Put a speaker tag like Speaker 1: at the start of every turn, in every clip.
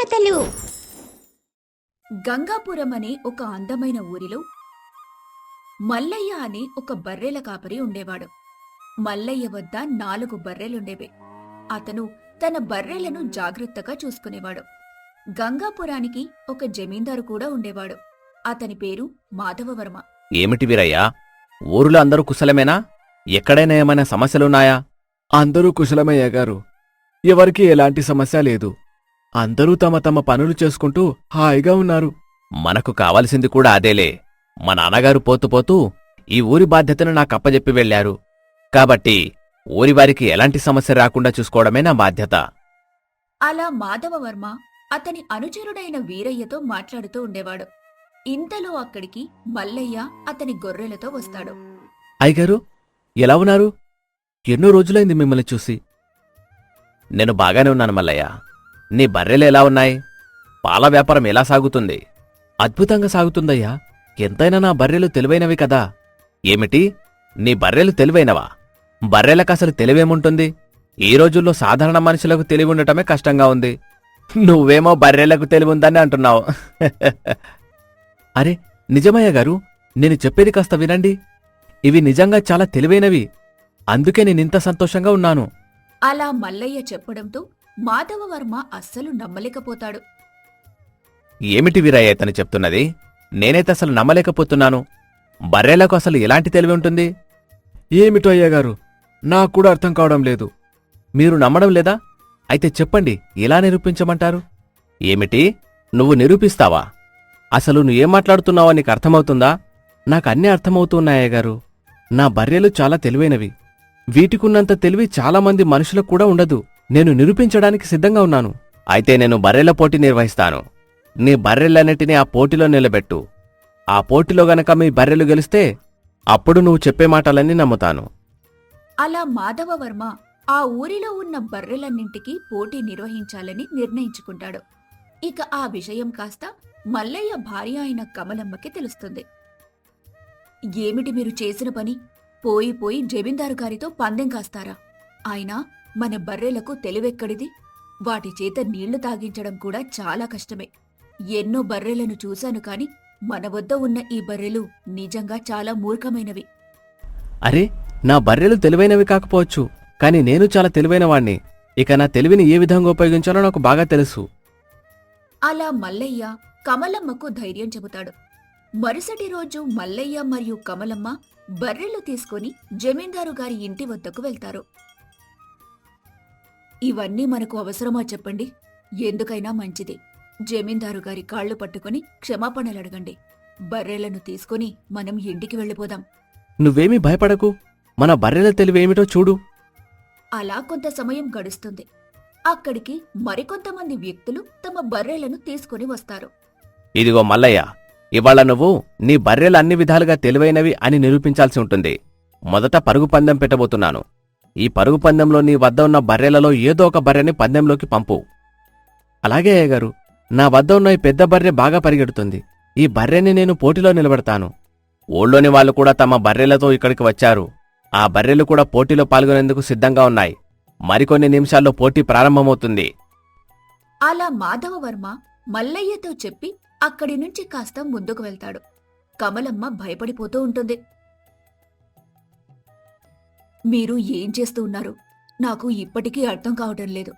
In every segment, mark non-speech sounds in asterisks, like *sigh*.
Speaker 1: కథలు.
Speaker 2: గంగాపురం అనే ఒక అందమైన ఊరిలో మల్లయ్య అనే ఒక బర్రెల కాపరి ఉండేవాడు. మల్లయ్య వద్ద నాలుగు బర్రెలుండేవి. అతను తన బర్రెలను జాగ్రత్తగా చూసుకునేవాడు. గంగాపురానికి ఒక జమీందారు కూడా ఉండేవాడు. అతని పేరు మాధవవర్మ.
Speaker 3: ఏమిటి వీరయ్యా? ఊరిలో అందరూ కుశలమేనా? ఎక్కడైనా ఏమైనా సమస్యలున్నాయా?
Speaker 4: అందరూ కుశలమయ్య గారు. ఎవరికీ ఎలాంటి సమస్య లేదు. అందరూ తమ తమ పనులు చేసుకుంటూ హాయిగా ఉన్నారు.
Speaker 3: మనకు కావలసింది కూడా అదేలే. మా నాన్నగారు పోతూ పోతూ ఈ ఊరి బాధ్యతను నాకు అప్పజెప్పి వెళ్ళారు కాబట్టి ఊరి వారికి ఎలాంటి సమస్య రాకుండా చూసుకోవడమే నా బాధ్యత.
Speaker 2: అలా మాధవవర్మ అతని అనుచరుడైన వీరయ్యతో మాట్లాడుతూ ఉండేవాడు. ఇంతలో అక్కడికి మల్లయ్య అతని గొర్రెలతో వస్తాడు.
Speaker 4: అయ్యగారు ఎలా ఉన్నారు? ఎన్నో రోజులైంది మిమ్మల్ని చూసి.
Speaker 3: నేను బాగానే ఉన్నాను మల్లయ్య. నీ బర్రెలు ఎలా ఉన్నాయి? పాల వ్యాపారం ఎలా సాగుతుంది?
Speaker 4: అద్భుతంగా సాగుతుందయ్యా. ఎంతైనా నా బర్రెలు తెలివైనవి కదా.
Speaker 3: ఏమిటి? నీ బర్రెలు తెలివైనవా? బర్రెలకు అసలు తెలివేముంటుంది? ఈ రోజుల్లో సాధారణ మనుషులకు తెలివి ఉండటమే కష్టంగా ఉంది. నువ్వేమో బర్రెలకు తెలివి ఉందని అంటున్నావు. *laughs*
Speaker 4: అరే నిజమయ్య గారు నేను చెప్పేది కాస్త వినండి. ఇవి నిజంగా చాలా తెలివైనవి. అందుకే నేనింత సంతోషంగా ఉన్నాను.
Speaker 2: అలా మల్లయ్య చెప్పడంతో మాధవవర్మ అస్సలు నమ్మలేకపోతాడు.
Speaker 3: ఏమిటి వీరయ్య ఇతను చెప్తున్నది? నేనైతే అసలు నమ్మలేకపోతున్నాను. బర్రెలకు అసలు ఎలాంటి తెలివి ఉంటుంది?
Speaker 4: ఏమిటో అయ్యగారు నాకు కూడా అర్థం కావడం లేదు.
Speaker 3: మీరు నమ్మడం లేదా? అయితే చెప్పండి ఎలా నిరూపించమంటారు? ఏమిటి? నువ్వు నిరూపిస్తావా? అసలు నువ్వేం మాట్లాడుతున్నావో నీకు అర్థమవుతుందా?
Speaker 4: నాకు అన్నీ అర్థమవుతున్నాయ్య గారు నా బర్రెలు చాలా తెలివైనవి. వీటికున్నంత తెలివి చాలామంది మనుషులకు కూడా ఉండదు. నేను నిరూపించడానికి సిద్ధంగా ఉన్నాను.
Speaker 3: అయితే నేను బర్రెల పోటీ నిర్వహిస్తాను. నీ బర్రెలన్నిటినీ ఆ పోటీలో నిలబెట్టు. ఆ పోటీలో గనక మీ బర్రెలు గెలిస్తే అప్పుడు నువ్వు చెప్పే మాటలన్నీ నమ్ముతాను.
Speaker 2: అలా మాధవవర్మ ఆ ఊరిలో ఉన్న బర్రెలన్నింటికీ పోటీ నిర్వహించాలని నిర్ణయించుకుంటాడు. ఇక ఆ విషయం కాస్త మల్లయ్య భార్య అయిన కమలమ్మకి తెలుస్తుంది. ఏమిటి మీరు చేసిన పని? పోయి పోయి జమీందారు గారితో పందెం కాస్తారా? అయినా మన బర్రెలకు తెలివెక్కడిది? వాటి చేత నీళ్ళు తాగించడం కూడా చాలా కష్టమే. ఎన్నో బర్రెలను చూశాను కాని మన వద్ద ఉన్న ఈ బర్రెలు నిజంగా చాలా మూర్ఖమైనవి.
Speaker 4: అరే నా బర్రెలు తెలివైనవి కాకపోవచ్చు కానీ నేను చాలా తెలివైనవాణ్ణి. ఇక నా తెలివిని ఏ విధంగా ఉపయోగించాలో నాకు బాగా తెలుసు.
Speaker 2: అలా మల్లయ్య కమలమ్మకు ధైర్యం చెబుతాడు. మరుసటి రోజు మల్లయ్య మరియు కమలమ్మ బర్రెలు తీసుకొని జమీందారు గారి ఇంటి వద్దకు వెళ్తారు. ఇవన్నీ మనకు అవసరమా చెప్పండి? ఎందుకైనా మంచిది. జమీందారు గారి కాళ్ళు పట్టుకొని క్షమాపణలు అడగండి బర్రెలను తీసుకొని మనం ఇంటికి వెళ్ళిపోదాం.
Speaker 4: నువ్వేమీ భయపడకు. మన బర్రెల తెలివేమిటో చూడు.
Speaker 2: అలా కొంత సమయం గడుస్తుంది. అక్కడికి మరికొంతమంది వ్యక్తులు తమ బర్రెలను తీసుకొని వస్తారు.
Speaker 3: ఇదిగో మల్లయ్య ఇవాళ నువ్వు నీ బర్రెలు అన్ని విధాలుగా తెలివైనవి అని నిరూపించాల్సి ఉంటుంది. మొదట పరుగు పందెం పెట్టబోతున్నాను. ఈ పరుగు పందెంలో నీ వద్ద ఉన్న బర్రెలలో ఏదో ఒక బర్రెని పందెంలోకి పంపు.
Speaker 4: అలాగే అయ్యగారు నా వద్ద ఉన్న ఈ పెద్ద బర్రె బాగా పరిగెడుతుంది. ఈ బర్రెని నేను పోటీలో నిలబెడతాను.
Speaker 3: ఊళ్ళోని వాళ్ళు కూడా తమ బర్రెలతో ఇక్కడికి వచ్చారు. ఆ బర్రెలు కూడా పోటీలో పాల్గొనేందుకు సిద్ధంగా ఉన్నాయి. మరికొన్ని నిమిషాల్లో పోటీ ప్రారంభమవుతుంది.
Speaker 2: అలా మాధవవర్మ మల్లయ్యతో చెప్పి అక్కడి నుంచి కాస్త ముందుకు వెళ్తాడు. కమలమ్మ భయపడిపోతూ ఉంటుంది. మీరు ఏం చేస్తూ ఉన్నారు? నాకు ఇప్పటికీ అర్థం కావటం లేదు.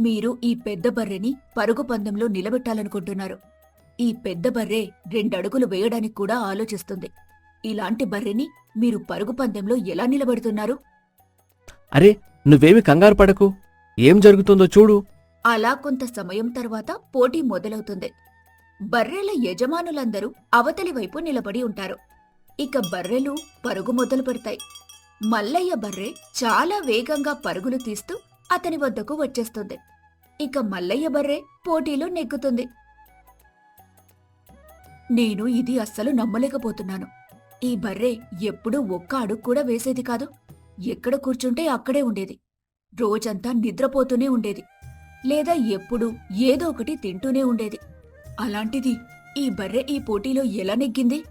Speaker 2: మీరు ఈ పెద్ద బర్రెని పరుగు పందెంలో నిలబెట్టాలనుకుంటున్నారు. ఈ పెద్ద బర్రె రెండడుగులు వేయడానికి కూడా ఆలోచిస్తుంది. ఇలాంటి బర్రెని మీరు పరుగు పందెంలో ఎలా నిలబెడుతున్నారు?
Speaker 4: అరే నువ్వేమి కంగారు పడకు. ఏం జరుగుతుందో చూడు.
Speaker 2: అలా కొంత సమయం తర్వాత పోటీ మొదలవుతుంది. బర్రెల యజమానులందరూ అవతలి వైపు నిలబడి ఉంటారు. ఇక బర్రెలు పరుగు మొదలు పెడతాయి. మల్లయ్య బర్రె చాలా వేగంగా పరుగులు తీస్తూ అతని వద్దకు వచ్చేస్తుంది. ఇక మల్లయ్య బర్రె పోటీలో నెగ్గుతుంది. నేను ఇది అస్సలు నమ్మలేకపోతున్నాను. ఈ బర్రె ఎప్పుడూ ఒక్క అడుగు కూడా వేసేది కాదు. ఎక్కడ కూర్చుంటే అక్కడే ఉండేది. రోజంతా నిద్రపోతూనే ఉండేది. లేదా ఎప్పుడూ ఏదో ఒకటి తింటూనే ఉండేది. అలాంటిది ఈ బర్రె ఈ పోటీలో ఎలా నెగ్గింది?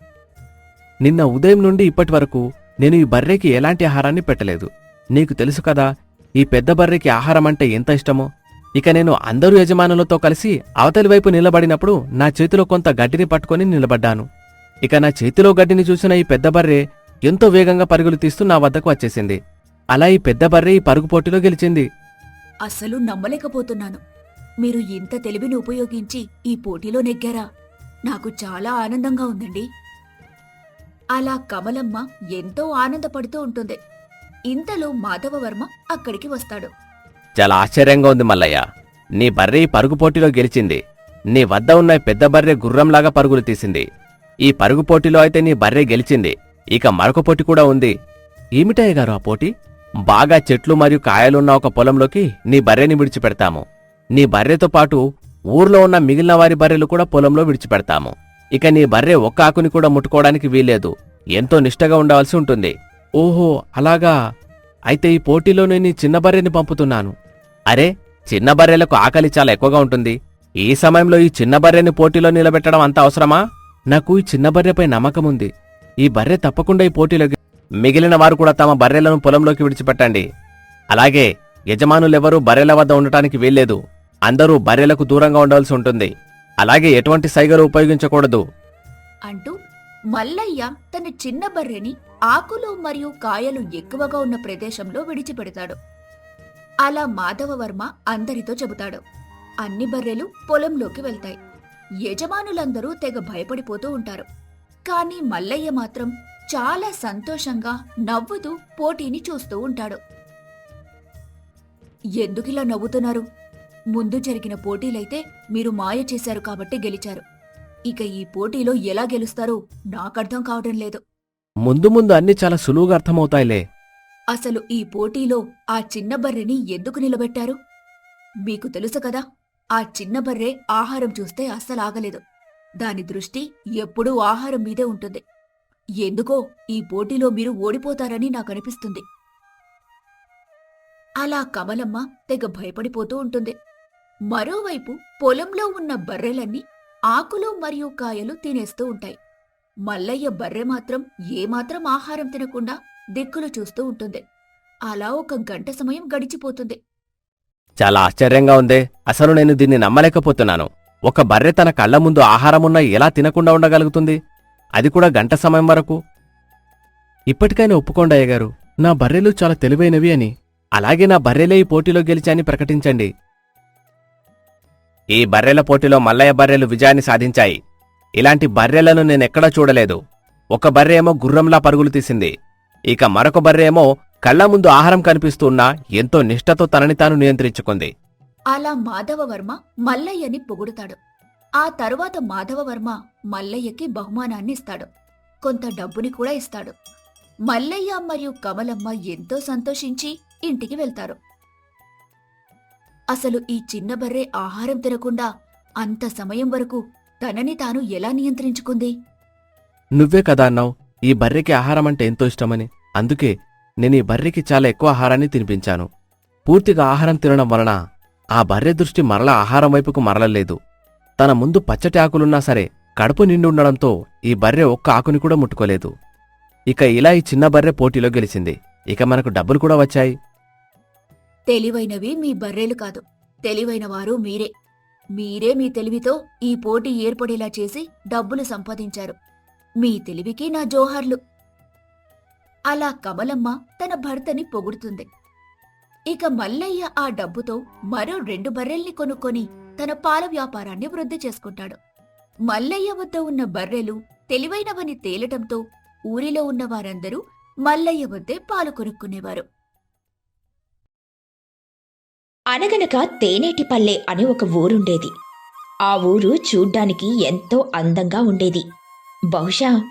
Speaker 4: నిన్న ఉదయం నుండి ఇప్పటి వరకు నేను ఈ బర్రెకి ఎలాంటి ఆహారాన్ని పెట్టలేదు. నీకు తెలుసు కదా ఈ పెద్ద బర్రెకి ఆహారం అంటే ఎంత ఇష్టమో. ఇక నేను అందరూ యజమానులతో కలిసి అవతలి వైపు నిలబడినప్పుడు నా చేతిలో కొంత గడ్డిని పట్టుకొని నిలబడ్డాను. ఇక నా చేతిలో గడ్డిని చూసిన ఈ పెద్ద బర్రె ఎంతో వేగంగా పరుగులు తీస్తూ నా వద్దకు వచ్చేసింది. అలా ఈ పెద్ద బర్రె ఈ పరుగు పోటీలో గెలిచింది.
Speaker 2: అసలు నమ్మలేకపోతున్నాను. మీరు ఇంత తెలివిని ఉపయోగించి ఈ పోటీలో నెగ్గారా? నాకు చాలా ఆనందంగా ఉందండి. అలా కమలమ్మ ఎంతో ఆనందపడుతూ ఉంటుంది. ఇంతలో మాధవవర్మ అక్కడికి వస్తాడు.
Speaker 3: చాలా ఆశ్చర్యంగా ఉంది మల్లయ్య. నీ బర్రె ఈ పరుగు పోటీలో గెలిచింది. నీ వద్ద ఉన్న పెద్ద బర్రె గుర్రంలాగా పరుగులు తీసింది. ఈ పరుగు పోటీలో అయితే నీ బర్రె గెలిచింది. ఇక మరొక పోటీ కూడా ఉంది.
Speaker 4: ఏమిటయ్య గారు ఆ పోటీ?
Speaker 3: బాగా చెట్లు మరియు కాయలున్న ఒక పొలంలోకి నీ బర్రెని విడిచిపెడతాము. నీ బర్రెతో పాటు ఊర్లో ఉన్న మిగిలిన వారి బర్రెలు కూడా పొలంలో విడిచిపెడతాము. ఇక నీ బర్రె ఒక్క ఆకుని కూడా ముట్టుకోవడానికి వీల్లేదు. ఎంతో నిష్టగా ఉండవలసి ఉంటుంది.
Speaker 4: ఓహో అలాగా? అయితే ఈ పోటీలో నేను చిన్న బర్రెని పంపుతున్నాను.
Speaker 3: అరే చిన్న బర్రెలకు ఆకలి చాలా ఎక్కువగా ఉంటుంది. ఈ సమయంలో ఈ చిన్న బర్రెని పోటీలో నిలబెట్టడం అంత అవసరమా?
Speaker 4: నాకు ఈ చిన్న బర్రెపై నమ్మకం ఉంది. ఈ బర్రె తప్పకుండా ఈ పోటీలో
Speaker 3: మిగిలిన వారు కూడా తమ బర్రెలను పొలంలోకి విడిచిపెట్టండి. అలాగే యజమానులెవరూ బర్రెల వద్ద ఉండటానికి వీల్లేదు. అందరూ బర్రెలకు దూరంగా ఉండవలసి ఉంటుంది. అలాగే ఎటువంటి సైగలు ఉపయోగించకూడదు.
Speaker 2: అంటూ మల్లయ్య తన చిన్న బర్రెని ఆకులు మరియు కాయలు ఎక్కువగా ఉన్న ప్రదేశంలో విడిచిపెడతాడు. అలా మాధవవర్మ అందరితో చెబుతాడు. అన్ని బర్రెలు పొలంలోకి వెళ్తాయి. యజమానులందరూ తెగ భయపడిపోతూ ఉంటారు. కాని మల్లయ్య మాత్రం చాలా సంతోషంగా నవ్వుతూ పోటీని చూస్తూ ఉంటాడు. ఎందుకిలా నవ్వుతున్నారు? ముందు జరిగిన పోటీలైతే మీరు మాయ చేశారు కాబట్టి గెలిచారు. ఇక ఈ పోటీలో ఎలా గెలుస్తారో నాకర్థం కావడం లేదు.
Speaker 4: ముందు ముందు అన్ని చాలా సులువుగా అర్థమవుతాయిలే.
Speaker 2: అసలు ఈ పోటీలో ఆ చిన్న బర్రెని ఎందుకు నిలబెట్టారు? మీకు తెలుసు కదా ఆ చిన్న బర్రె ఆహారం చూస్తే అస్సలు ఆగలేదు. దాని దృష్టి ఎప్పుడూ ఆహారం మీదే ఉంటుంది. ఎందుకో ఈ పోటీలో మీరు ఓడిపోతారని నాకనిపిస్తుంది అలా కమలమ్మ తెగ భయపడిపోతూ ఉంటుంది. మరోవైపు పొలంలో ఉన్న బర్రెలన్నీ ఆకులు మరియు కాయలు తినేస్తూ ఉంటాయి. మల్లయ్య బర్రె మాత్రం ఏమాత్రం ఆహారం తినకుండా దిక్కులు చూస్తూ ఉంటుంది. అలా ఒక గంట సమయం గడిచిపోతుంది.
Speaker 3: చాలా ఆశ్చర్యంగా ఉంది. అసలు నేను దీన్ని నమ్మలేకపోతున్నాను. ఒక బర్రె తన కళ్ళ ముందు ఆహారమున్నా ఎలా తినకుండా ఉండగలుగుతుంది? అది కూడా గంట సమయం వరకు.
Speaker 4: ఇప్పటికైనా ఒప్పుకోండి అయ్యగారు. నా బర్రెలు చాలా తెలివైనవి అని. అలాగే నా బర్రెలే ఈ పోటీలో గెలిచాయని ప్రకటించండి.
Speaker 3: ఈ బర్రెల పోటీలో మల్లయ్య బర్రెలు విజయాన్ని సాధించాయి. ఇలాంటి బర్రెలను నేనెక్కడా చూడలేదు. ఒక బర్రె ఏమో గుర్రంలా పరుగులు తీసింది. ఇక మరొక బర్రె ఏమో కళ్ళ ముందు ఆహారం కనిపిస్తున్నా ఎంతో నిష్ఠతో తనని తాను నియంత్రించుకుంది.
Speaker 2: అలా మాధవవర్మ మల్లయ్యని పొగుడుతాడు. ఆ తరువాత మాధవవర్మ మల్లయ్యకి బహుమానాన్ని ఇస్తాడు. కొంత డబ్బుని కూడా ఇస్తాడు. మల్లయ్య మరియు కమలమ్మ ఎంతో సంతోషించి ఇంటికి వెళ్తారు. అసలు ఈ చిన్న బర్రె ఆహారం తినకుండా అంత సమయం వరకు తనని తాను ఎలా నియంత్రించుకుంది?
Speaker 4: నువ్వే కదా అన్నావు ఈ బర్రెకి ఆహారం అంటే ఎంతో ఇష్టమని. అందుకే నేను ఈ బర్రెకి చాలా ఎక్కువ ఆహారాన్ని తినిపించాను. పూర్తిగా ఆహారం తినడం వలన ఆ బర్రె దృష్టి మరల ఆహారం వైపుకు మరలలేదు. తన ముందు పచ్చటి ఆకులున్నా సరే కడుపు నిండి ఉండడంతో ఈ బర్రె ఒక్క ఆకుని కూడా ముట్టుకోలేదు. ఇక ఇలా ఈ చిన్న బర్రె పోటీలో గెలిచింది. ఇక మనకు డబ్బులు కూడా వచ్చాయి.
Speaker 2: తెలివైనవి మీ బర్రెలు కాదు. తెలివైనవారు మీరే. మీరే మీ తెలివితో ఈ పోటీ ఏర్పడేలా చేసి డబ్బులు సంపాదించారు. మీ తెలివికి నా జోహార్లు. అలా కమలమ్మ తన భర్తని పొగుడుతుంది. ఇక మల్లయ్య ఆ డబ్బుతో మరో రెండు బర్రెల్ని కొనుక్కొని తన పాల వ్యాపారాన్ని వృద్ధి చేసుకుంటాడు. మల్లయ్య వద్ద ఉన్న బర్రెలు తెలివైనవని తేలటంతో ఊరిలో ఉన్న వారందరూ మల్లయ్య వద్దే పాలు కొనుక్కునేవారు.
Speaker 1: అనగనక తేనేటిపల్లె అని ఒక ఊరుండేది. ఆ ఊరు చూడ్డానికి ఎంతో అందంగా ఉండేది. బహుశా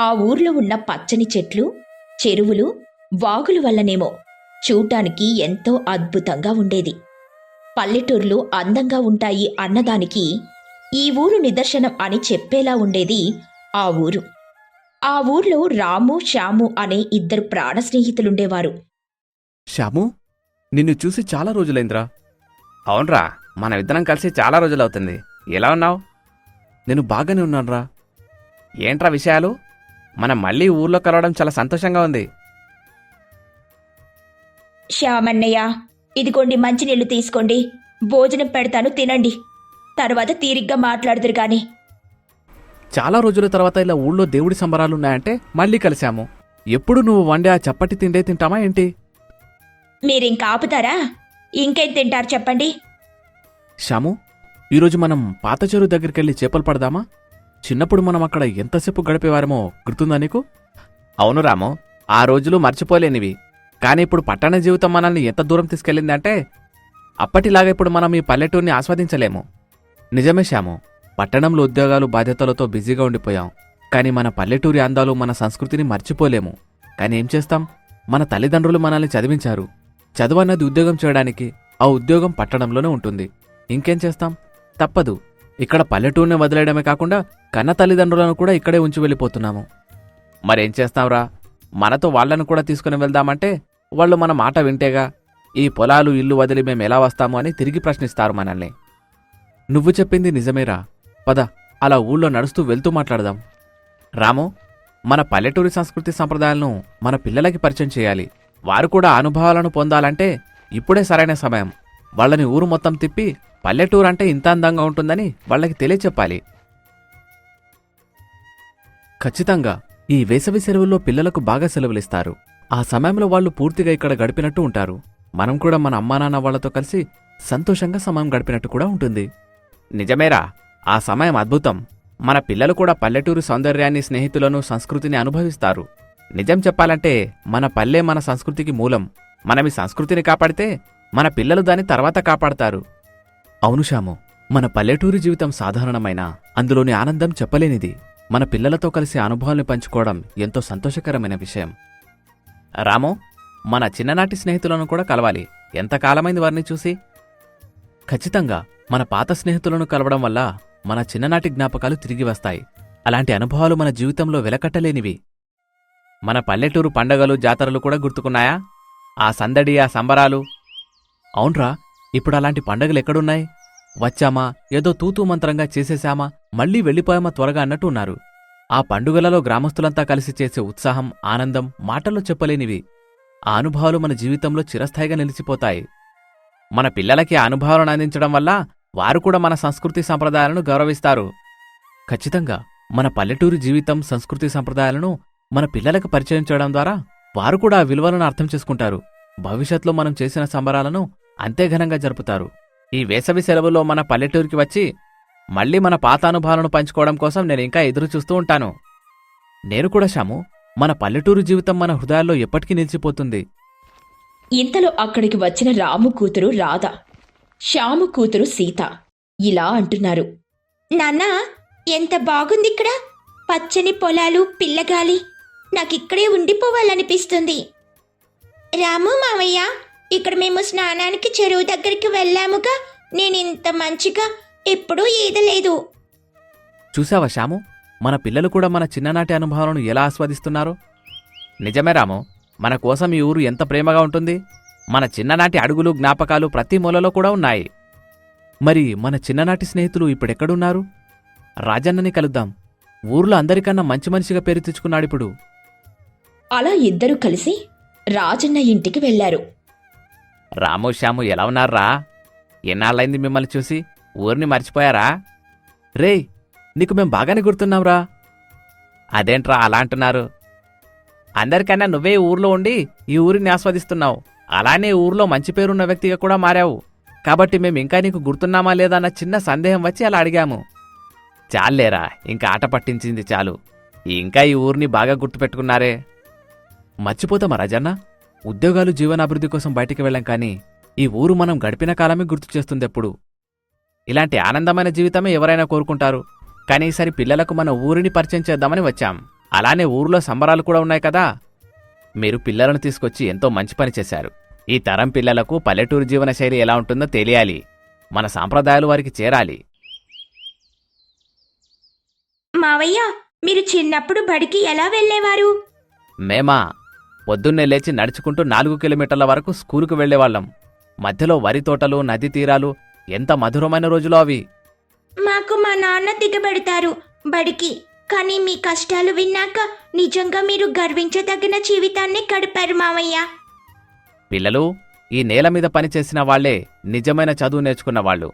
Speaker 1: ఆ ఊర్లో ఉన్న పచ్చని చెట్లు చెరువులు వాగుల వల్లనేమో చూడ్డానికి ఎంతో అద్భుతంగా ఉండేది. పల్లెటూర్లు అందంగా ఉంటాయి అన్నదానికి ఈ ఊరు నిదర్శనం అని చెప్పేలా ఉండేది ఆ ఊరు. ఆ ఊర్లో రాము శ్యాము అనే ఇద్దరు ప్రాణ స్నేహితులుండేవారు
Speaker 4: శ్యాము? నిన్ను చూసి చాలా రోజులైందిరా.
Speaker 3: అవునరా మన ఇద్దరం కలిసి చాలా రోజులవుతుంది. ఎలా ఉన్నావు?
Speaker 4: నేను బాగానే ఉన్నానురా.
Speaker 3: ఏంట్రా విషయాలు? మనం మళ్ళీ ఊర్లో కలవడం చాలా సంతోషంగా ఉంది.
Speaker 1: శ్యామన్నయ్య ఇదిగోండి మంచినీళ్ళు తీసుకోండి. భోజనం పెడతాను తినండి. తర్వాత తీరిగ్గా మాట్లాడుదురు గాని.
Speaker 4: చాలా రోజుల తర్వాత ఇలా ఊళ్ళో దేవుడి సంబరాలున్నాయంటే మళ్ళీ కలిశాము. ఎప్పుడు నువ్వు వండే ఆ చప్పటి తిండే తింటామా ఏంటి?
Speaker 1: మీరింక ఆపుతారా? ఇంకేం తింటారు చెప్పండి.
Speaker 4: శ్యాము ఈరోజు మనం పాత చెరువు దగ్గరికెళ్ళి చేపలు పడదామా? చిన్నప్పుడు మనం అక్కడ ఎంతసేపు గడిపేవారమో గుర్తుందా నీకు? అవును రాము ఆ రోజులు మర్చిపోలేనివి. కానీ ఇప్పుడు పట్టణ జీవితం మనల్ని ఎంత దూరం తీసుకెళ్ళిందంటే అప్పటిలాగా ఇప్పుడు మనం ఈ పల్లెటూరిని ఆస్వాదించలేము. నిజమే శ్యాము పట్టణంలో ఉద్యోగాలు బాధ్యతలతో బిజీగా ఉండిపోయాం. కానీ మన పల్లెటూరి అందాలు మన సంస్కృతిని మర్చిపోలేము. కానీ ఏం చేస్తాం? మన తల్లిదండ్రులు మనల్ని చదివించారు. చదువు అన్నది ఉద్యోగం చేయడానికి ఆ ఉద్యోగం పట్టణంలోనే ఉంటుంది. ఇంకేం చేస్తాం? తప్పదు. ఇక్కడ పల్లెటూరుని వదిలేయడమే కాకుండా కన్న తల్లిదండ్రులను కూడా ఇక్కడే ఉంచి వెళ్ళిపోతున్నాము. మరేం చేస్తాంరా మనతో వాళ్ళను కూడా తీసుకుని వెళ్దామంటే వాళ్ళు మన మాట వింటేగా ఈ పొలాలు ఇల్లు వదిలి మేము ఎలా వస్తాము అని తిరిగి ప్రశ్నిస్తారు మనల్ని. నువ్వు చెప్పింది నిజమేరా. పద అలా ఊళ్ళో నడుస్తూ వెళ్తూ మాట్లాడదాం. రాము మన పల్లెటూరి సంస్కృతి సంప్రదాయాలను మన పిల్లలకి పరిచయం చేయాలి. వారు కూడా అనుభవాలను పొందాలంటే ఇప్పుడే సరైన సమయం. వాళ్ళని ఊరు మొత్తం తిప్పి పల్లెటూరు అంటే ఇంత అందంగా ఉంటుందని వాళ్ళకి తెలియచెప్పాలి. ఖచ్చితంగా ఈ వేసవి సెలవుల్లో పిల్లలకు బాగా సెలవులిస్తారు. ఆ సమయంలో వాళ్ళు పూర్తిగా ఇక్కడ గడిపినట్టు ఉంటారు. మనం కూడా మన అమ్మానాన్న వాళ్ళతో కలిసి సంతోషంగా సమయం గడిపినట్టు కూడా ఉంటుంది. నిజమేరా ఆ సమయం అద్భుతం. మన పిల్లలు కూడా పల్లెటూరు సౌందర్యాన్ని స్నేహితులను సంస్కృతిని అనుభవిస్తారు. నిజం చెప్పాలంటే మన పల్లె మన సంస్కృతికి మూలం. మనం ఈ సంస్కృతిని కాపాడితే మన పిల్లలు దాని తర్వాత కాపాడతారు. అవును శ్యాము మన పల్లెటూరు జీవితం సాధారణమైన అందులోని ఆనందం చెప్పలేనిది. మన పిల్లలతో కలిసి అనుభవాల్ని పంచుకోవడం ఎంతో సంతోషకరమైన విషయం. రాము మన చిన్ననాటి స్నేహితులను కూడా కలవాలి. ఎంతకాలమైంది వారిని చూసి? ఖచ్చితంగా మన పాత స్నేహితులను కలవడం వల్ల మన చిన్ననాటి జ్ఞాపకాలు తిరిగి వస్తాయి. అలాంటి అనుభవాలు మన జీవితంలో వెలకట్టలేనివి. మన పల్లెటూరు పండగలు జాతరలు కూడా గుర్తుకున్నాయా? ఆ సందడి ఆ సంబరాలు. అవునరా ఇప్పుడు అలాంటి పండగలు ఎక్కడున్నాయి? వచ్చామా? ఏదో తూతూ మంత్రంగా చేసేశామా? మళ్ళీ వెళ్ళిపోయామా త్వరగా అన్నట్టు ఉన్నారు. ఆ పండుగలలో గ్రామస్తులంతా కలిసి చేసే ఉత్సాహం ఆనందం మాటల్లో చెప్పలేనివి. ఆ అనుభవాలు మన జీవితంలో చిరస్థాయిగా నిలిచిపోతాయి. మన పిల్లలకి ఆ అనుభవాలను అందించడం వల్ల వారు కూడా మన సంస్కృతి సంప్రదాయాలను గౌరవిస్తారు. ఖచ్చితంగా మన పల్లెటూరు జీవితం సంస్కృతి సంప్రదాయాలను మన పిల్లలకు పరిచయం చేయడం ద్వారా వారు కూడా ఆ విలువలను అర్థం చేసుకుంటారు. భవిష్యత్తులో మనం చేసిన సంబరాలను అంతే ఘనంగా జరుపుతారు. ఈ వేసవి సెలవుల్లో మన పల్లెటూరికి వచ్చి మళ్ళీ మన పాత అనుభవాలను పంచుకోవడం కోసం నేను ఇంకా ఎదురు చూస్తూ ఉంటాను. నేను కూడా శాము మన పల్లెటూరు జీవితం మన హృదయాల్లో ఎప్పటికీ నిలిచిపోతుంది.
Speaker 1: ఇంతలో అక్కడికి వచ్చిన రాము కూతురు రాధ శ్యాము కూతురు సీత ఇలా అంటున్నారు. నాన్నా ఎంత బాగుంది ఇక్కడ పచ్చని పొలాలు పిల్లగాలి. నాకిక్కడే ఉండిపోవాలనిపిస్తుంది. రాము మావయ్య ఇక్కడ మేము స్నానానికి చెరువు దగ్గరికి వెళ్ళాముగా నేను ఇంత మంచిగా ఎప్పుడూ ఈదలేదు.
Speaker 4: చూసావా శాము మన పిల్లలు కూడా మన చిన్ననాటి అనుభవాలను ఎలా ఆస్వాదిస్తున్నారో? నిజమే రాము మన కోసం ఈ ఊరు ఎంత ప్రేమగా ఉంటుంది. మన చిన్ననాటి అడుగులు జ్ఞాపకాలు ప్రతి మూలలో కూడా ఉన్నాయి. మరి మన చిన్ననాటి స్నేహితులు ఇప్పుడెక్కడున్నారు? రాజన్నని కలుద్దాం. ఊర్లో అందరికన్నా మంచి మనిషిగా పేరు తెచ్చుకున్నాడిప్పుడు
Speaker 1: అలా ఇద్దరు కలిసి రాజన్న ఇంటికి వెళ్ళారు
Speaker 3: రాము శ్యాము ఎలా ఉన్నారా? ఎన్నాళ్ళైంది మిమ్మల్ని చూసి? ఊరిని మర్చిపోయారా?
Speaker 4: రేయ్ నీకు మేం బాగానే గుర్తున్నాంరా.
Speaker 3: అదేంట్రా అలా అంటున్నారు? అందరికన్నా నువ్వే ఊర్లో ఉండి ఈ ఊరిని ఆస్వాదిస్తున్నావు. అలానే ఊర్లో మంచి పేరున్న వ్యక్తిగా కూడా మారావు. కాబట్టి మేము ఇంకా నీకు గుర్తున్నామా లేదా అన్న చిన్న సందేహం వచ్చి అలా అడిగాము. చాలేరా ఇంకా ఆట పట్టించింది చాలు. ఇంకా ఈ ఊరిని బాగా గుర్తుపెట్టుకున్నారే.
Speaker 4: మర్చిపోతామా రాజన్న? ఉద్యోగాలు జీవనాభివృద్ధి కోసం బయటికి వెళ్ళాం కానీ ఈ ఊరు మనం గడిపిన కాలమే గుర్తు చేస్తుంది ఎప్పుడు
Speaker 3: ఇలాంటి ఆనందమైన జీవితమే ఎవరైనా కోరుకుంటారు. కానీ ఈసారి పిల్లలకు మన ఊరిని పరిచయం చేద్దామని వచ్చాం. అలానే ఊరిలో సంబరాలు కూడా ఉన్నాయి కదా. మీరు పిల్లలను తీసుకొచ్చి ఎంతో మంచి పని చేశారు. ఈ తరం పిల్లలకు పల్లెటూరు జీవనశైలి ఎలా ఉంటుందో తెలియాలి. మన సాంప్రదాయాలు వారికి చేరాలి.
Speaker 1: మావయ్య మీరు చిన్నప్పుడు బడికి ఎలా వెళ్ళేవారు?
Speaker 3: మేమా? పొద్దున్నే లేచి నడుచుకుంటూ నాలుగు కిలోమీటర్ల వరకు స్కూలుకు వెళ్ళేవాళ్ళం మధ్యలో వరి తోటలు నదీ తీరాలు ఎంత మధురమైన రోజులో అవి.
Speaker 1: మాకు మా నాన్న దిగబెడతారు బడికి కానీ మీ కష్టాలు విన్నాక నిజంగా మీరు గర్వించదగిన జీవితాన్ని గడిపారు మావయ్య.
Speaker 3: పిల్లలు
Speaker 4: ఈ నేల మీద పనిచేసిన వాళ్ళే నిజమైన చదువు నేర్చుకున్న వాళ్ళు.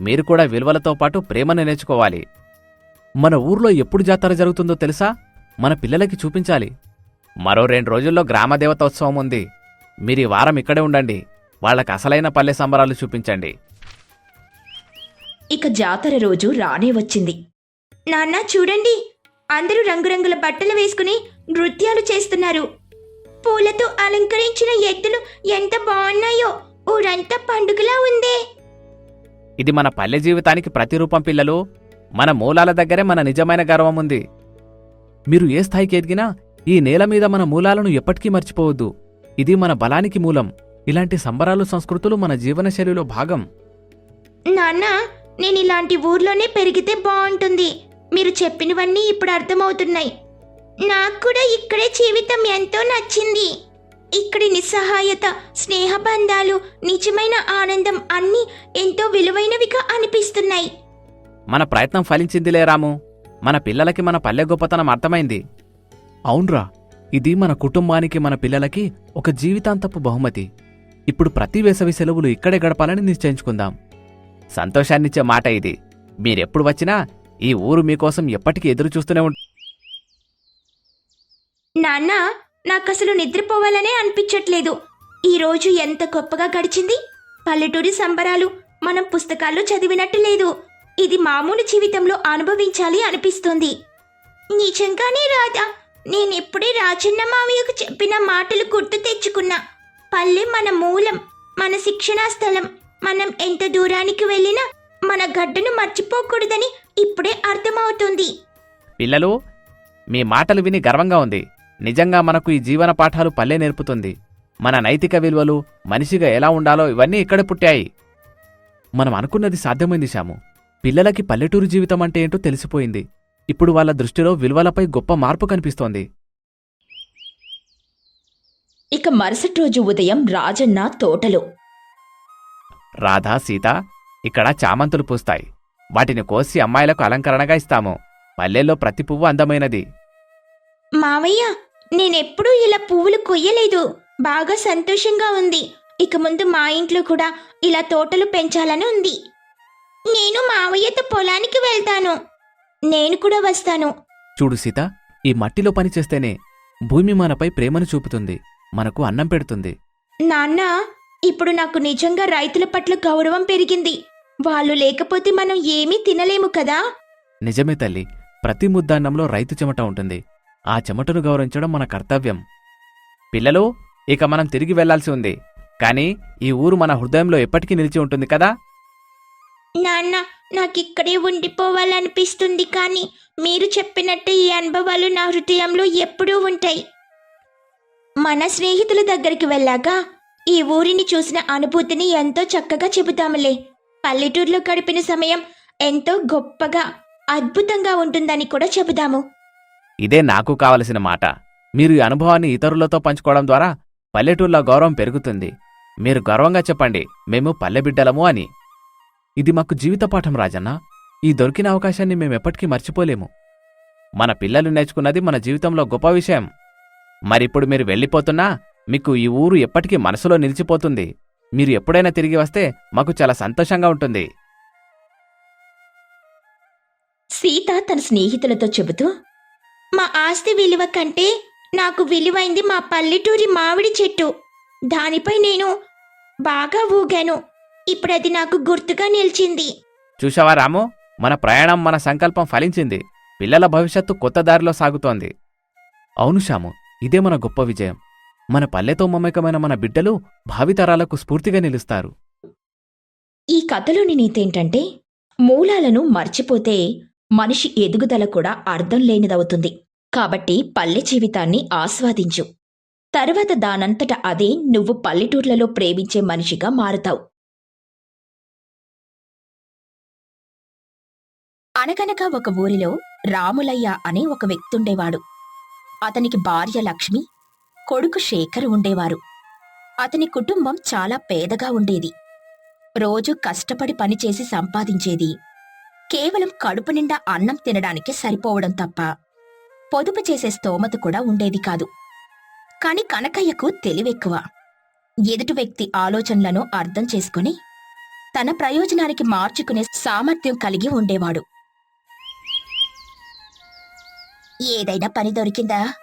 Speaker 4: మీరు కూడా విలువలతో పాటు ప్రేమను నేర్చుకోవాలి.
Speaker 5: మన ఊర్లో ఎప్పుడు జాతర జరుగుతుందో తెలుసా? మన పిల్లలకి చూపించాలి.
Speaker 4: మరో రెండు రోజుల్లో గ్రామదేవత ఉత్సవం ఉంది. మీరు ఈ వారం ఇక్కడే ఉండండి. వాళ్ళకి అసలైన పల్లె సంబరాలు చూపించండి.
Speaker 6: ఇక జాతర రోజు రానే వచ్చింది. నాన్న చూడండి. అందరూ రంగురంగుల బట్టలు వేసుకుని నృత్యాలు చేస్తున్నారు. పూలతో అలంకరించిన ఎద్దులు ఎంత బాగున్నాయో. ఊరంతా పండుగలా ఉందే.
Speaker 4: ఇది మన పల్లె జీవితానికి ప్రతిరూపం పిల్లలు. మన మూలాల దగ్గరే మన నిజమైన గర్వం ఉంది.
Speaker 5: మీరు ఏ స్థాయికి ఎదిగినా ఈ నేల మీద మన మూలాలను ఎప్పటికీ మర్చిపోవద్దు. ఇది మన బలానికి మూలం. ఇలాంటి సంబరాలు సంస్కృతులు మన జీవనశైలిలో భాగం.
Speaker 6: నాన్న నేను ఇలాంటి ఊర్లోనే పెరిగితే బాగుంటుంది. మీరు చెప్పినవన్నీ ఇప్పుడు అర్థమవుతున్నాయి. నాకు కూడా ఇక్కడే జీవితం ఎంతో నచ్చింది. ఇక్కడి నిస్సహాయత స్నేహబంధాలు నిజమైన ఆనందం అన్నీ ఎంతో విలువైనవిగా అనిపిస్తున్నాయి.
Speaker 4: మన ప్రయత్నం ఫలించిందిలే రాము. మన పిల్లలకి మన పల్లె గొప్పతనం అర్థమైంది.
Speaker 5: అవునరా ఇది మన కుటుంబానికి మన పిల్లలకి ఒక జీవితాంతపు బహుమతి. ఇప్పుడు ప్రతి వేసవి సెలవులు ఇక్కడే గడపాలని నిశ్చయించుకుందాం.
Speaker 4: సంతోషాన్నిచ్చే మాట ఇది. మీరెప్పుడు వచ్చినా ఈ ఊరు మీకోసం ఎప్పటికీ ఎదురు చూస్తూనే ఉం
Speaker 6: నాన్న నాకసలు నిద్రపోవాలనే అనిపించట్లేదు. ఈ రోజు ఎంత గొప్పగా గడిచింది. పల్లెటూరి సంబరాలు మనం పుస్తకాల్లో చదివినట్టు లేదు. ఇది మామూలు జీవితంలో అనుభవించాలి అనిపిస్తుంది. నిజంగానే నేను నేనెప్పుడే రాజన్న మావయ్యకు చెప్పిన మాటలు గుర్తు తెచ్చుకున్నా. పల్లె మన మూలం మన శిక్షణా స్థలం. మనం ఎంత దూరానికి వెళ్ళినా మన గడ్డను మర్చిపోకూడదని ఇప్పుడే అర్థమవుతుంది.
Speaker 4: పిల్లలు మీ మాటలు విని గర్వంగా ఉంది. నిజంగా మనకు ఈ జీవన పాఠాలు పల్లె నేర్పుతుంది. మన నైతిక విలువలు మనిషిగా ఎలా ఉండాలో ఇవన్నీ ఇక్కడ పుట్టాయి.
Speaker 5: మనం అనుకున్నది సాధ్యమైంది శాము పిల్లలకి పల్లెటూరు జీవితం అంటే ఏంటో తెలిసిపోయింది. ఇప్పుడు వాళ్ళ దృష్టిలో విలువలపై గొప్ప మార్పు కనిపిస్తోంది.
Speaker 6: ఇక మరుసటి రోజు ఉదయం రాజన్న తోటలో.
Speaker 4: రాధా సీత ఇక్కడ చామంతులు పూస్తాయి. వాటిని కోసి అమ్మాయిలకు అలంకరణగా ఇస్తాము. పల్లెల్లో ప్రతి పువ్వు అందమైనది.
Speaker 6: మావయ్య నేనెప్పుడూ ఇలా పువ్వులు కొయ్యలేదు. బాగా సంతోషంగా ఉంది. ఇక ముందు మా ఇంట్లో కూడా ఇలా తోటలు పెంచాలని ఉంది. నేను మావయ్యతో పొలానికి వెళ్తాను. నేను కూడా వస్తాను.
Speaker 5: చూడు సీత ఈ మట్టిలో పనిచేస్తేనే భూమి మనపై ప్రేమను చూపుతుంది మనకు అన్నం పెడుతుంది.
Speaker 6: నాన్న ఇప్పుడు నాకు నిజంగా రైతుల పట్ల గౌరవం పెరిగింది. వాళ్ళు లేకపోతే మనం ఏమీ తినలేము కదా?
Speaker 5: నిజమే తల్లి ప్రతి ముద్దాన్నంలో రైతు చెమట ఉంటుంది. ఆ చెమటను గౌరవించడం మన కర్తవ్యం.
Speaker 4: పిల్లలు ఇక మనం తిరిగి వెళ్ళాల్సి ఉంది. కానీ ఈ ఊరు మన హృదయంలో ఎప్పటికీ నిలిచి ఉంటుంది కదా?
Speaker 6: నాన్న నాకు ఇక్కడే ఉండిపోవాలనిపిస్తుంది కానీ మీరు చెప్పినట్టు ఈ అనుభవాలు నా హృదయంలో ఎప్పుడూ ఉంటాయి. మన స్నేహితుల దగ్గరికి వెళ్ళాక ఈ ఊరిని చూసిన అనుభూతిని ఎంతో చక్కగా చెబుతాములే. పల్లెటూరులో గడిపిన సమయం ఎంతో గొప్పగా అద్భుతంగా ఉంటుందని కూడా చెబుదాము.
Speaker 4: ఇదే నాకు కావలసిన మాట. మీరు ఈ అనుభవాన్ని ఇతరులతో పంచుకోవడం ద్వారా పల్లెటూర్ల గౌరవం పెరుగుతుంది. మీరు గర్వంగా చెప్పండి మేము పల్లెబిడ్డలము అని.
Speaker 5: ఇది మాకు జీవిత పాఠం రాజన్న. ఈ దొరికిన అవకాశాన్ని మేమెప్పటికీ మర్చిపోలేము.
Speaker 4: మన పిల్లలు నేర్చుకున్నది మన జీవితంలో గొప్ప విషయం. మరిప్పుడు మీరు వెళ్ళిపోతున్నా మీకు ఈ ఊరు ఎప్పటికీ మనసులో నిలిచిపోతుంది. మీరు ఎప్పుడైనా తిరిగి వస్తే మాకు చాలా సంతోషంగా ఉంటుంది.
Speaker 6: సీత తన స్నేహితులతో చెబుతూ మా ఆస్తి విలువ కంటే నాకు విలువైంది మా పల్లెటూరి మామిడి చెట్టు. దానిపై నేను బాగా ఊగాను. ఇప్పుడు అది నాకు గుర్తుగా నిలిచింది.
Speaker 4: చూశావా రాము? మన ప్రయాణం మన సంకల్పం ఫలించింది. పిల్లల భవిష్యత్తు కొత్త దారిలో సాగుతోంది.
Speaker 5: అవును శ్యాము ఇదే మన గొప్ప విజయం. మన పల్లెతో మమేకమైన మన బిడ్డలు భావితరాలకు స్ఫూర్తిగా నిలుస్తారు.
Speaker 6: ఈ కథలోని నీతేంటంటే మూలాలను మర్చిపోతే మనిషి ఎదుగుదల కూడా అర్థం లేనిదవుతుంది. కాబట్టి పల్లె జీవితాన్ని ఆస్వాదించు. తరువాత దానంతట అదే నువ్వు పల్లెటూర్లలో ప్రేమించే మనిషిగా మారుతావు. అనగనగా ఒక ఊరిలో రాములయ్య అనే ఒక వ్యక్తుండేవాడు. అతనికి భార్య లక్ష్మి కొడుకు శేఖర్ ఉండేవారు. అతని కుటుంబం చాలా పేదగా ఉండేది. రోజు కష్టపడి పనిచేసి సంపాదించేది. కేవలం కడుపు నిండా అన్నం తినడానికి సరిపోవడం తప్ప పొదుపు చేసే స్తోమత కూడా ఉండేది కాదు. కాని కనకయ్యకు తెలివెక్కువ.
Speaker 1: ఎదుటి వ్యక్తి ఆలోచనలను అర్థం చేసుకుని తన ప్రయోజనానికి మార్చుకునే సామర్థ్యం కలిగి ఉండేవాడు. ఏదైనా పని దొరికిందా?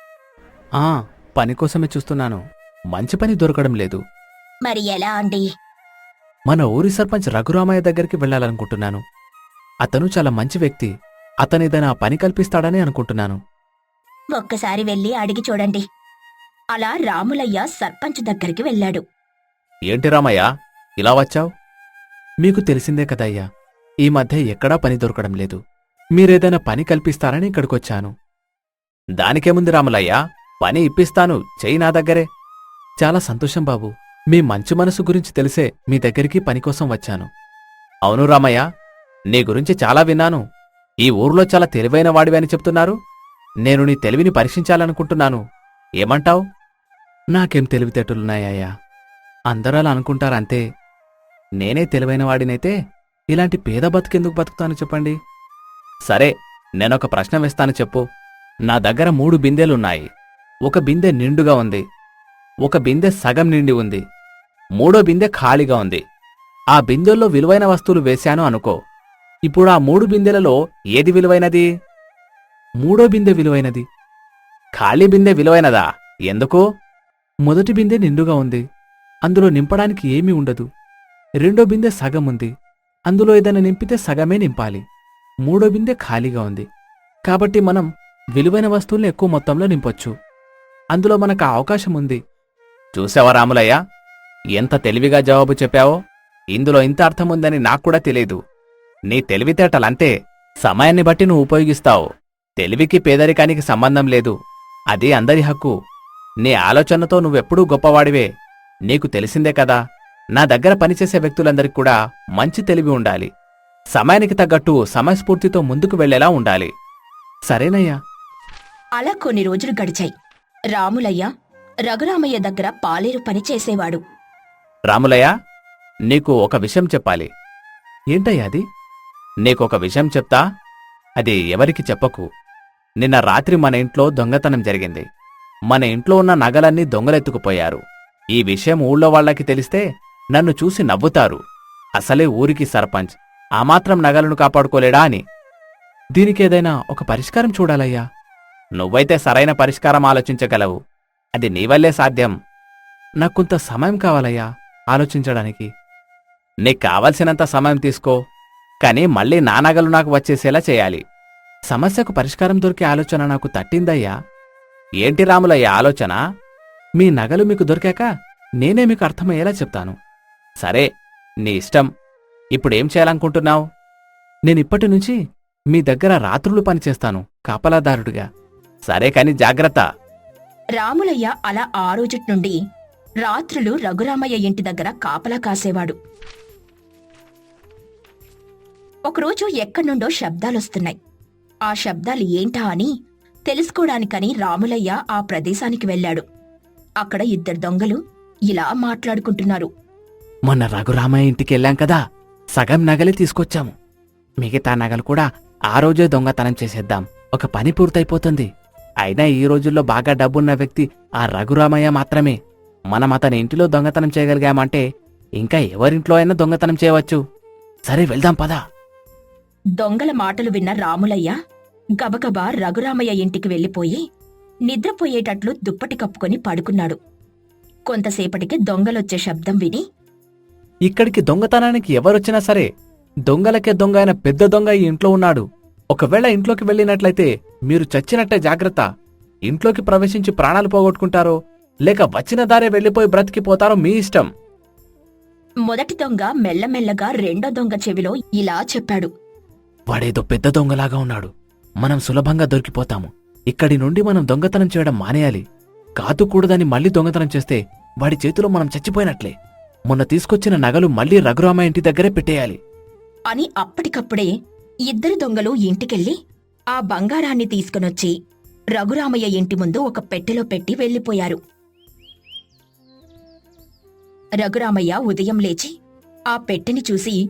Speaker 4: ఆ పని కోసమే చూస్తున్నాను. మంచి పని దొరకడం లేదు.
Speaker 1: మరి ఎలా అండి?
Speaker 4: మన ఊరి సర్పంచ్ రఘురామయ్య దగ్గరికి వెళ్ళాలనుకుంటున్నాను. అతను చాలా మంచి వ్యక్తి. అతనేదైనా పని కల్పిస్తాడని అనుకుంటున్నాను.
Speaker 1: ఒక్కసారి వెళ్ళి అడిగి చూడండి. అలా రాములయ్య సర్పంచ్ దగ్గరికి వెళ్ళాడు.
Speaker 3: ఏంటి రామయ్య? ఇలా వచ్చావు?
Speaker 4: మీకు తెలిసిందే కదయ్యా. ఈ మధ్య ఎక్కడా పని దొరకడం లేదు. మీరేదైనా పని కల్పిస్తారని ఇక్కడికొచ్చాను.
Speaker 3: దానికేముంది రాములయ్య? పని ఇప్పిస్తాను. చెయ్యి నా దగ్గరే.
Speaker 4: చాలా సంతోషం బాబు. మీ మంచి మనసు గురించి తెలిసే మీ దగ్గరికి పని కోసం వచ్చాను.
Speaker 3: అవును రామయ్య నీ గురించి చాలా విన్నాను. ఈ ఊర్లో చాలా తెలివైన వాడివి అని చెప్తున్నారు. నేను నీ తెలివిని పరీక్షించాలనుకుంటున్నాను. ఏమంటావ్?
Speaker 4: నాకేం తెలివితేటలున్నాయ్యా? అందరూ అలా అనుకుంటారంతే. నేనే తెలివైన వాడినైతే ఇలాంటి పేద బతుకెందుకు బతుకుతాను చెప్పండి?
Speaker 3: సరే నేనొక ప్రశ్న వేస్తాను చెప్పు. నా దగ్గర మూడు బిందెలున్నాయి. ఒక బిందె నిండుగా ఉంది. ఒక బిందె సగం నిండి ఉంది. మూడో బిందె ఖాళీగా ఉంది. ఆ బిందెల్లో విలువైన వస్తువులు వేశాను అనుకో. ఇప్పుడు ఆ మూడు బిందెలలో ఏది విలువైనది?
Speaker 4: మూడో బిందె విలువైనది.
Speaker 3: ఖాళీ బిందె విలువైనదా? ఎందుకు?
Speaker 4: మొదటి బిందె నిండుగా ఉంది. అందులో నింపడానికి ఏమీ ఉండదు. రెండో బిందె సగం ఉంది. అందులో ఏదైనా నింపితే సగమే నింపాలి. మూడో బిందె ఖాళీగా ఉంది. కాబట్టి మనం విలువైన వస్తువుల్ని ఎక్కువ మొత్తంలో నింపొచ్చు. అందులో మనకు అవకాశం ఉంది.
Speaker 3: చూసావా రాములయ్య? ఎంత తెలివిగా జవాబు చెప్పావో? ఇందులో ఇంత అర్థం ఉందని నాకు కూడా తెలియదు నీ తెలివితేటలంతే సమయాన్ని బట్టి నువ్వు ఉపయోగిస్తావు. తెలివికి పేదరికానికి సంబంధం లేదు. అది అందరి హక్కు. నీ ఆలోచనతో నువ్వెప్పుడూ గొప్పవాడివే. నీకు తెలిసిందే కదా నా దగ్గర పనిచేసే వ్యక్తులందరికీ కూడా మంచి తెలివి ఉండాలి. సమయానికి తగ్గట్టు సమయస్ఫూర్తితో ముందుకు వెళ్ళేలా ఉండాలి.
Speaker 4: సరేనయ్యా.
Speaker 1: అలా కొన్ని రోజులు గడిచాయి. రాములయ్య రఘురామయ్య దగ్గర పాలేరు పని చేసేవాడు.
Speaker 3: రాములయ్య నీకు ఒక విషయం చెప్పాలి.
Speaker 4: ఏంటయ్యా అది?
Speaker 3: నీకొక విషయం చెప్తా. అది ఎవరికి చెప్పకు. నిన్న రాత్రి మన ఇంట్లో దొంగతనం జరిగింది. మన ఇంట్లో ఉన్న నగలన్నీ దొంగలెత్తుకుపోయారు. ఈ విషయం ఊళ్ళో వాళ్ళకి తెలిస్తే నన్ను చూసి నవ్వుతారు. అసలే ఊరికి సర్పంచ్. ఆ మాత్రం నగలను కాపాడుకోలేడా అని.
Speaker 4: దీనికేదైనా ఒక పరిష్కారం చూడాలయ్యా.
Speaker 3: నువ్వైతే సరైన పరిష్కారం ఆలోచించగలవు. అది నీవల్లే సాధ్యం.
Speaker 4: నాకు కొంత సమయం కావాలయ్యా ఆలోచించడానికి.
Speaker 3: నీకు కావలసినంత సమయం తీసుకో కానీ మళ్ళీ నా నగలు నాకు వచ్చేసేలా చేయాలి.
Speaker 4: సమస్యకు పరిష్కారం దొరికే ఆలోచన నాకు తట్టిందయ్యా.
Speaker 3: ఏంటి రాములయ్య ఆలోచన?
Speaker 4: మీ నగలు మీకు దొరికాక నేనే మీకు అర్థమయ్యేలా చెప్తాను.
Speaker 3: సరే నీ ఇష్టం. ఇప్పుడేం చేయాలనుకుంటున్నావు?
Speaker 4: నేనిప్పటి నుంచి మీ దగ్గర రాత్రులు పనిచేస్తాను కాపలాదారుడిగా.
Speaker 3: సరే కాని జాగ్రత్త.
Speaker 1: రాములయ్య అలా ఆ రోజుటి నుండి రాత్రులు రఘురామయ్య ఇంటి దగ్గర కాపలా కాసేవాడు. ఒకరోజు ఎక్కడ్నుండో శబ్దాలొస్తున్నాయి. ఆ శబ్దాలు ఏంటా అని తెలుసుకోవడానికని రాములయ్య ఆ ప్రదేశానికి వెళ్ళాడు. అక్కడ ఇద్దరు దొంగలు ఇలా మాట్లాడుకుంటున్నారు.
Speaker 4: మొన్న రఘురామయ్య ఇంటికి వెళ్ళాం కదా సగం నగలే తీసుకొచ్చాము. మిగతా నగలు కూడా ఆ రోజే దొంగతనం చేసేద్దాం. ఒక పని పూర్తయిపోతుంది. అయినా ఈ రోజుల్లో బాగా డబ్బున్న వ్యక్తి ఆ రఘురామయ్య మాత్రమే. మనం అతని ఇంటిలో దొంగతనం చేయగలిగామంటే ఇంకా ఎవరింట్లో అయినా దొంగతనం చేయవచ్చు. సరే వెళ్దాం పదా.
Speaker 1: దొంగల మాటలు విన్న రాములయ్య గబగబా రఘురామయ్య ఇంటికి వెళ్ళిపోయి నిద్రపోయేటట్లు దుప్పటి కప్పుకొని పడుకున్నాడు. కొంతసేపటికి దొంగలొచ్చే శబ్దం విని
Speaker 4: ఇక్కడికి దొంగతనానికి ఎవరొచ్చినా సరే దొంగలకే దొంగ అయిన పెద్ద దొంగ ఈ ఇంట్లో ఉన్నాడు. ఒకవేళ ఇంట్లోకి వెళ్ళినట్లయితే మీరు చచ్చినట్టే జాగ్రత్త. ఇంట్లోకి ప్రవేశించి ప్రాణాలు పోగొట్టుకుంటారో లేక వచ్చిన దారే వెళ్ళిపోయి బ్రతికిపోతారో మీ ఇష్టం.
Speaker 1: మొదటి దొంగ మెల్లమెల్లగా రెండో దొంగ చెవిలో ఇలా చెప్పాడు.
Speaker 4: వాడేదో పెద్ద దొంగలాగా ఉన్నాడు. మనం సులభంగా దొరికిపోతాము. ఇక్కడి నుండి మనం దొంగతనం చేయడం మానేయాలి. కాదుకూడదని మళ్ళీ దొంగతనం చేస్తే వాడి చేతిలో మనం చచ్చిపోయినట్లే. మొన్న తీసుకొచ్చిన నగలు మళ్ళీ రఘురామ ఇంటి దగ్గరే పెట్టేయాలి.
Speaker 1: అని అప్పటికప్పుడే ఇద్దరు దొంగలు ఇంటికెళ్ళి ఆ బంగారాన్ని తీసుకునొచ్చి రఘురామయ్య ఇంటి ముందు ఒక పెట్టెలో పెట్టి వెళ్ళిపోయారు. రఘురామయ్య ఉదయం లేచి ఆ పెట్టెని చూసి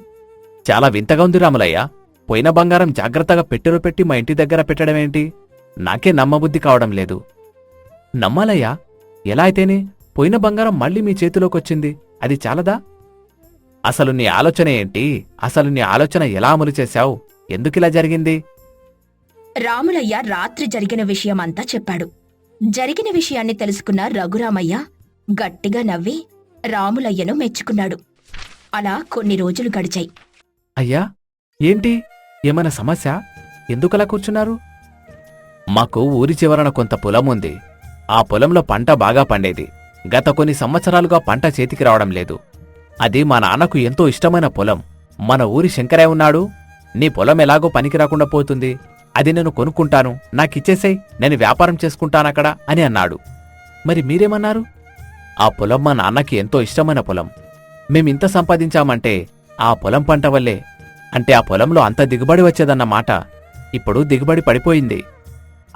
Speaker 3: చాలా వింతగా ఉంది రాములయ్య. పోయిన బంగారం జాగ్రత్తగా పెట్టెలో పెట్టి మా ఇంటి దగ్గర పెట్టడమేంటి నాకే నమ్మబుద్ధి కావడం లేదు.
Speaker 4: నమ్మాలయ్యా ఎలా అయితేనే? పోయిన బంగారం మళ్ళీ మీ చేతిలోకొచ్చింది. అది చాలదా? అసలు నీ ఆలోచన ఏంటి? అసలు నీ ఆలోచన ఎలా అమలు చేశావు? ఎందుకిలా జరిగింది?
Speaker 1: రాములయ్య రాత్రి జరిగిన విషయమంతా చెప్పాడు. జరిగిన విషయాన్ని తెలుసుకున్న రఘురామయ్య గట్టిగా నవ్వి రాములయ్యను మెచ్చుకున్నాడు. అలా కొన్ని రోజులు గడిచాయి.
Speaker 4: అయ్యా ఏంటి? ఏమైనా సమస్య? ఎందుకలా కూర్చున్నారు? మాకు ఊరి చివరన కొంత పొలం ఉంది. ఆ పొలంలో పంట బాగా పండేది. గత కొన్ని సంవత్సరాలుగా పంట చేతికి రావడం లేదు. అది మా నాన్నకు ఎంతో ఇష్టమైన పొలం. మన ఊరి శంకరయ్య ఉన్నాడు. నీ పొలం ఎలాగో పనికి రాకుండా పోతుంది. అది నేను కొనుక్కుంటాను. నాకిచ్చేసేయ్. నేను వ్యాపారం చేసుకుంటానక్కడ అని అన్నాడు. మరి మీరేమన్నారు? ఆ పొలం మా నాన్నకి ఎంతో ఇష్టమైన పొలం. మేమింత సంపాదించామంటే ఆ పొలం పంట వల్లే. అంటే ఆ పొలంలో అంత దిగుబడి వచ్చేదన్నమాట ఇప్పుడు దిగుబడి పడిపోయింది.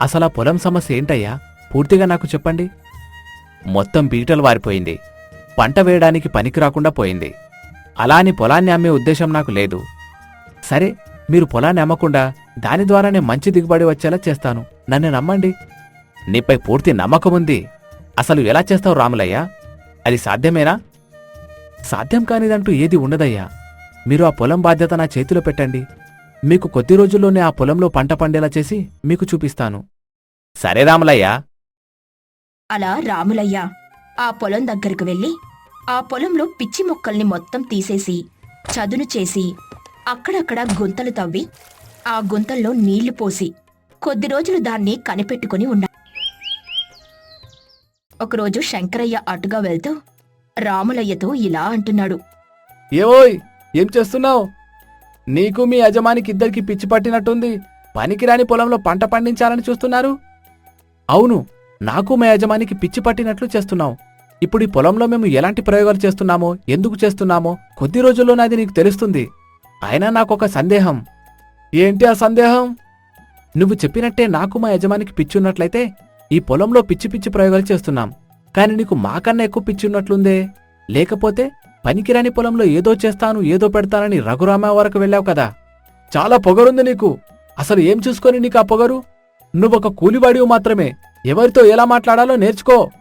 Speaker 4: అసలా పొలం సమస్య ఏంటయ్యా? పూర్తిగా నాకు చెప్పండి. మొత్తం బీటలు వారిపోయింది. పంట వేయడానికి పనికి రాకుండా పోయింది. అలా అని పొలాన్ని అమ్మే ఉద్దేశం నాకు లేదు. సరే మీరు పొలాన్ని అమ్మకుండా దాని ద్వారానే మంచి దిగుబడి వచ్చేలా చేస్తాను. నన్ను నమ్మండి. నీపై పూర్తి నమ్మకముంది అసలు ఎలా చేస్తావు రాములయ్య? అది సాధ్యమేనా? సాధ్యం కానిదంటూ ఏది ఉండదయ్యా. మీరు ఆ పొలం బాధ్యత నా చేతిలో పెట్టండి. మీకు కొద్ది రోజుల్లోనే ఆ పొలంలో పంట పండేలా చేసి మీకు చూపిస్తాను. సరే రాములయ్య.
Speaker 1: అలా రాములయ్య ఆ పొలం దగ్గరకు వెళ్ళి ఆ పొలంలో పిచ్చి మొక్కల్ని మొత్తం తీసేసి చదును చేసి అక్కడక్కడ గుంతలు తవ్వి ఆ గుంతల్లో నీళ్ళు పోసి కొద్ది రోజులు దాన్ని కనిపెట్టుకుని ఉన్నా ఒకరోజు శంకరయ్య అటుగా వెళ్తూ రాములయ్యతో ఇలా అంటున్నాడు.
Speaker 4: ఏవోయ్ ఏం చేస్తున్నావు? నీకు మీ యజమానికి ఇద్దరికి పిచ్చి పట్టినట్టుంది. పనికిరాని పొలంలో పంట పండించాలని చూస్తున్నారు. అవును నాకు మా యజమానికి పిచ్చి పట్టినట్లు చేస్తున్నావు. ఇప్పుడు ఈ పొలంలో మేము ఎలాంటి ప్రయోగాలు చేస్తున్నామో ఎందుకు చేస్తున్నామో కొద్ది రోజుల్లోనే అది నీకు తెలుస్తుంది. అయినా నాకొక సందేహం. ఏంటి ఆ సందేహం? నువ్వు చెప్పినట్టే నాకు మా యజమానికి పిచ్చి ఉన్నట్లయితే ఈ పొలంలో పిచ్చి పిచ్చి ప్రయోగాలు చేస్తున్నాం. కాని నీకు మాకన్నా ఎక్కువ పిచ్చి ఉన్నట్లుందే లేకపోతే పనికిరాని పొలంలో ఏదో చేస్తాను ఏదో పెడతానని రఘురామ వరకు వెళ్ళావు కదా. చాలా పొగరుంది నీకు. అసలు ఏం చూసుకొని నీకు ఆ పొగరు? నువ్వొక కూలివాడివి మాత్రమే. ఎవరితో ఎలా మాట్లాడాలో నేర్చుకో.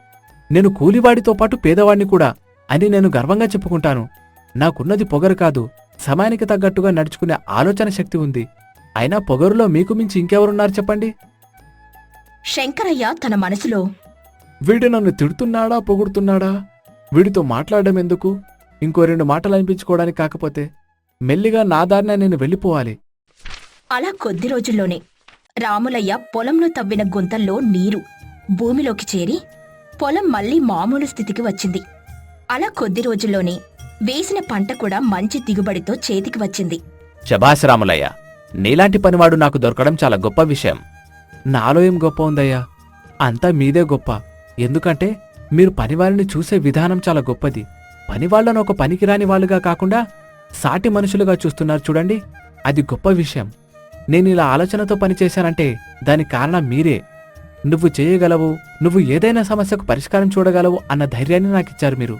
Speaker 4: నేను కూలివాడితో పాటు పేదవాడిని కూడా అని నేను గర్వంగా చెప్పుకుంటాను. నాకున్నది పొగరు కాదు. సమయానికి తగ్గట్టుగా నడుచుకునే ఆలోచన శక్తి ఉంది. అయినా పొగరులో మీకు మించి ఇంకెవరున్నారు చెప్పండి?
Speaker 1: శంకరయ్య తన మనసులో
Speaker 4: వీడు నన్ను తిడుతున్నాడా పొగుడుతున్నాడా? వీడితో మాట్లాడడం ఎందుకు? ఇంకో రెండు మాటలు అనిపించుకోవడానికి కాకపోతే మెల్లిగా నా దారిన నేను వెళ్ళిపోవాలి.
Speaker 1: అలా కొద్ది రోజుల్లోనే రాములయ్య పొలంలో తవ్విన గుంతల్లో నీరు భూమిలోకి చేరి పొలం మళ్ళీ మామూలు స్థితికి వచ్చింది. అలా కొద్ది రోజుల్లోనే వేసిన పంట కూడా మంచి దిగుబడితో చేతికి వచ్చింది.
Speaker 4: శభాష్ రాములయ్య నీలాంటి పనివాడు నాకు దొరకడం చాలా గొప్ప విషయం. నాలో ఏం గొప్ప ఉందయ్యా. అంతా మీదే గొప్ప. ఎందుకంటే మీరు పనివాళ్ళని చూసే విధానం చాలా గొప్పది. పనివాళ్ళను ఒక పనికిరాని వాళ్ళుగా కాకుండా సాటి మనుషులుగా చూస్తున్నారు చూడండి. అది గొప్ప విషయం. నేను ఇలా ఆలోచనతో పనిచేశానంటే దానికి కారణం మీరే. నువ్వు చేయగలవు నువ్వు ఏదైనా సమస్యకు పరిష్కారం చూడగలవు అన్న ధైర్యాన్ని నాకిచ్చారు మీరు.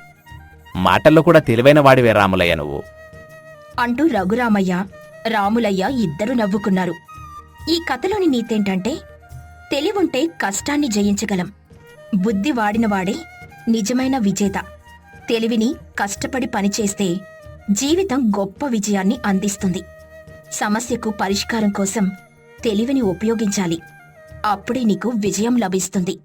Speaker 4: మాటల్లో కూడా తెలివైన వాడివే రాములయ్య నువ్వు.
Speaker 1: అంటూ రఘురామయ్య రాములయ్య ఇద్దరు నవ్వుకున్నారు. ఈ కథలోని నీతేంటంటే తెలివుంటే కష్టాన్ని జయించగలం. బుద్ధి వాడినవాడే నిజమైన విజేత. తెలివిని కష్టపడి పనిచేస్తే జీవితం గొప్ప విజయాన్ని అందిస్తుంది. సమస్యకు పరిష్కారం కోసం తెలివిని ఉపయోగించాలి. అప్పుడే నీకు విజయం లభిస్తుంది.